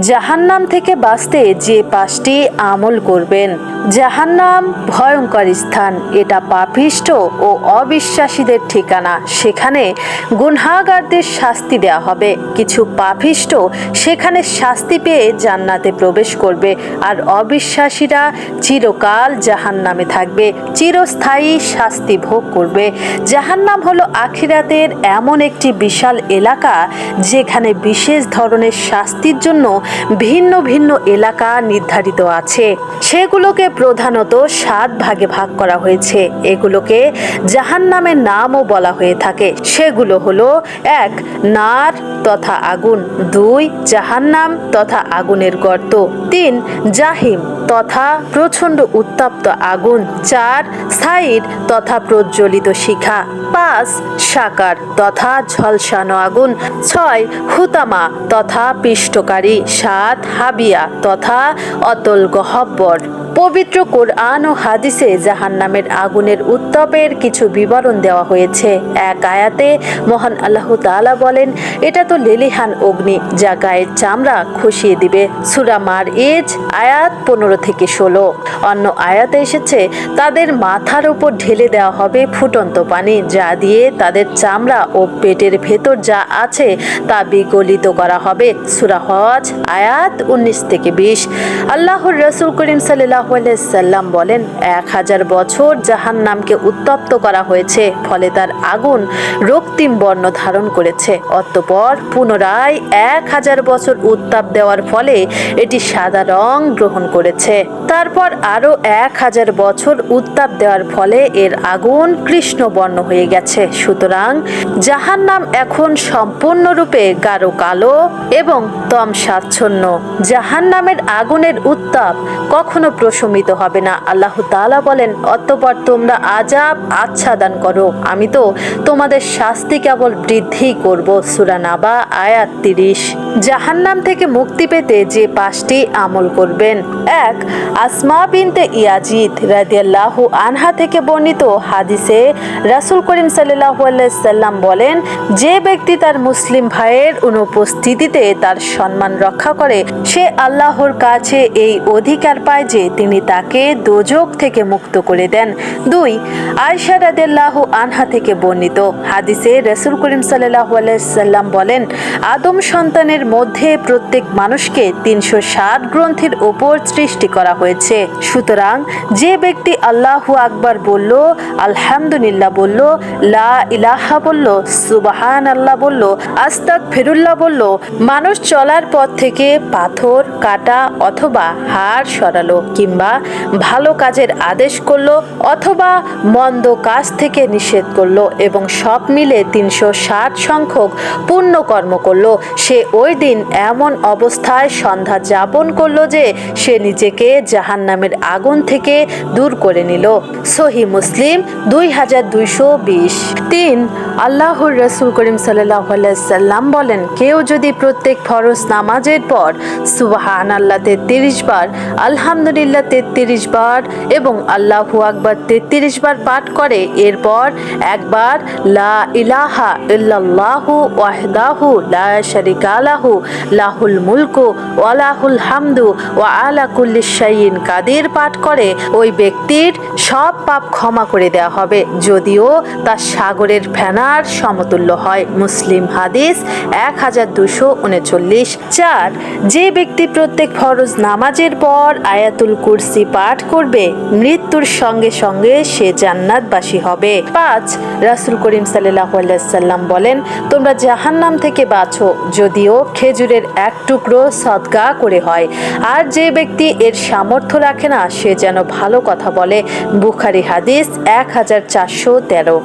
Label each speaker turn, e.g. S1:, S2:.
S1: জাহান্নাম থেকে বাঁচতে যে পাঁচটি আমল করবেন। জাহান্নাম ভয়ঙ্কর স্থান। এটা পাপিষ্ট ও অবিশ্বাসীদের ঠিকানা। সেখানে গুনহাগারদের শাস্তি দেওয়া হবে। কিছু পাপিষ্ট সেখানে শাস্তি পেয়ে জান্নাতে প্রবেশ করবে। আর অবিশ্বাসীরা চিরকাল জাহান্নামে থাকবে। চিরস্থায়ী শাস্তি ভোগ করবে। জাহান্নাম হলো আখিরাতের এমন একটি বিশাল এলাকা, যেখানে বিশেষ ধরনের শাস্তির জন্য ভিন্ন ভিন্ন এলাকা নির্ধারিত আছে। সেগুলোকে প্রধানত সাত ভাগে ভাগ করা হয়েছে। এগুলোকে জাহান নামের নামও বলা হয়ে থাকে। সেগুলো হলো এক, নার তথা আগুন, দুই, জাহান্নাম তথা আগুনের গর্ত, তিন, জাহিম। তথা প্রচণ্ড উত্তপ্ত আগুন, চার, সাইড তথা প্রজ্বলিত শিখা, পাঁচ, সাকার তথা ঝলসানো আগুন, ছয়, হুতামা তথা পিষ্টকারী, সাত, হাবিয়া তথা অতল গহব্বর পবিত্র কোরআন ও হাদিসে জাহান্নামের আগুনের উত্তাপের কিছু বিবরণ দেওয়া হয়েছে। এক আয়াতে মহান আল্লাহ তাআলা বলেন, এটা তো লেলিহান অগ্নি, যা গায়ের চামড়া খুশিয়ে দিবে। সুরা মার এজ আয়াত পনেরো থেকে ষোলো। অন্য আয়াতে এসেছে, তাদের মাথার উপর ঢেলে দেওয়া হবে ফুটন্ত পানি, যা দিয়ে তাদের চামড়া ও পেটের ভেতর যা আছে তা বিগলিত করা হবে। সুরা হজ, আয়াত উনিশ থেকে বিশ। আল্লাহর রসুল করিম সাল্লাহ সাল্লাম বলেন, এক হাজার বছর জাহান নামকে উত্তপ্ত করা হয়েছে, ফলে তার আগুন রক্তিম বর্ণ ধারণ করেছে। অতঃপর পুনরায় এক হাজার বছর উত্তাপ দেওয়ার ফলে এটি সাদা রং গ্রহণ করেছে। তারপর আরও এক হাজার বছর উত্তাপ দেওয়ার ফলে এর আগুন কৃষ্ণ বর্ণ হয়ে গেছে। সুতরাং জাহান নাম এখন সম্পূর্ণরূপে গাঢ় কালো এবং তম স্বাচ্ছন্ন জাহান নামের আগুনের উত্তাপ কখনো প্রশমিত হবে না। আল্লাহ তাআলা বলেন, অতঃপর তোমরা আজাব আচ্ছাদন করো। আমি তো তোমাদের শাস্তি কেবল বৃদ্ধি করব। সূরা নাবা, আয়াত তিরিশ। জাহান্নাম থেকে মুক্তি পেতে যে পাঁচটি আমল করবেন, এক, আসমা বিনতে ইয়াজিদ রাদিয়াল্লাহু আনহা থেকে বর্ণিত হাদিসে রাসূল করিম আলাইহি সাল্লাম বলেন, যে ব্যক্তি তার মুসলিম ভাইয়ের অনুপস্থিতিতে তার সম্মান রক্ষা করে, সে আল্লাহর কাছে এই অধিকার পায় যে তিনি তাকে দোজক থেকে মুক্ত করে দেন। দুই আয়সা রাদিয়াল্লাহু আনহা থেকে বর্ণিত। হাদিসে রাসূল করিম সাল্লাল্লাহু আলাইহি সাল্লাম বলেন, আদম সন্তানের মধ্যে প্রত্যেক মানুষকে তিনশো ষাট গ্রন্থির ওপর সৃষ্টি করা হয়েছে। সুতরাং যে ব্যক্তি আল্লাহু আকবার বলল, আলহামদুলিল্লাহ বলল, লা ইলাহা বলল সুবাহান আল্লাহ বলল আস্তাক ফিরুল্লাহ বলল, মানুষ চলার পথ থেকে পাথর, কাটা অথবা হাড় সরালো। কিংবা ভালো কাজের আদেশ করল অথবা মন্দ কাজ থেকে নিষেধ করল এবং সব মিলে তিনশো ষাট সংখ্যক পূর্ণ কর্ম করল। সে ওই দিন এমন অবস্থায় সন্ধ্যা যাপন করল যে সে নিজেকে জাহান্নামের আগুন থেকে দূর করে নিল। সহি মুসলিম দুই হাজার দুইশো বিশ। তিন, আল্লাহর রসুল করিম সাল্লাম বলেন, কেউ যদি প্রত্যেক ফরজ নামাজের পর সুবাহান আল্লাহ তেত্রিশ বার, আলহামদুলিল্লাহ তেত্রিশ বার এবং আল্লাহু আকবার তেত্রিশ বার পাঠ করে, এরপর একবার লা ইলাহা ইল্লাল্লাহু ওয়াহদাহু লা শারিকা লাহু, লাহুল মুলকু ওয়ালাহুল হামদু ওয়া আলা কুল্লি শাইইন কাদির পাঠ করে, ওই ব্যক্তির সব পাপ ক্ষমা করে দেওয়া হবে, যদিও তা সাগরের ফেনার সমতুল্য হয়। মুসলিম হাদিস এক হাজার দুশো উনচল্লিশ চার, যে ব্যক্তি প্রত্যেক ফরজ নামাজের পর আয়াতুল কুরসি পাঠ করবে, মৃত্যুর সঙ্গে সঙ্গে সে জান্নাতবাসী হবে। পাঁচ, রাসুল করিম সাল্লাহ সাল্লাম বলেন, তোমরা জাহান্নাম থেকে বাঁচো, যদিও খেজুরের এক টুকরো সদকা করে হয়। আর যে ব্যক্তি এর সামর্থ্য রাখে না, সে যেন ভালো কথা বলে। বুখারি হাদিস এক হাজার চারশো তেরো।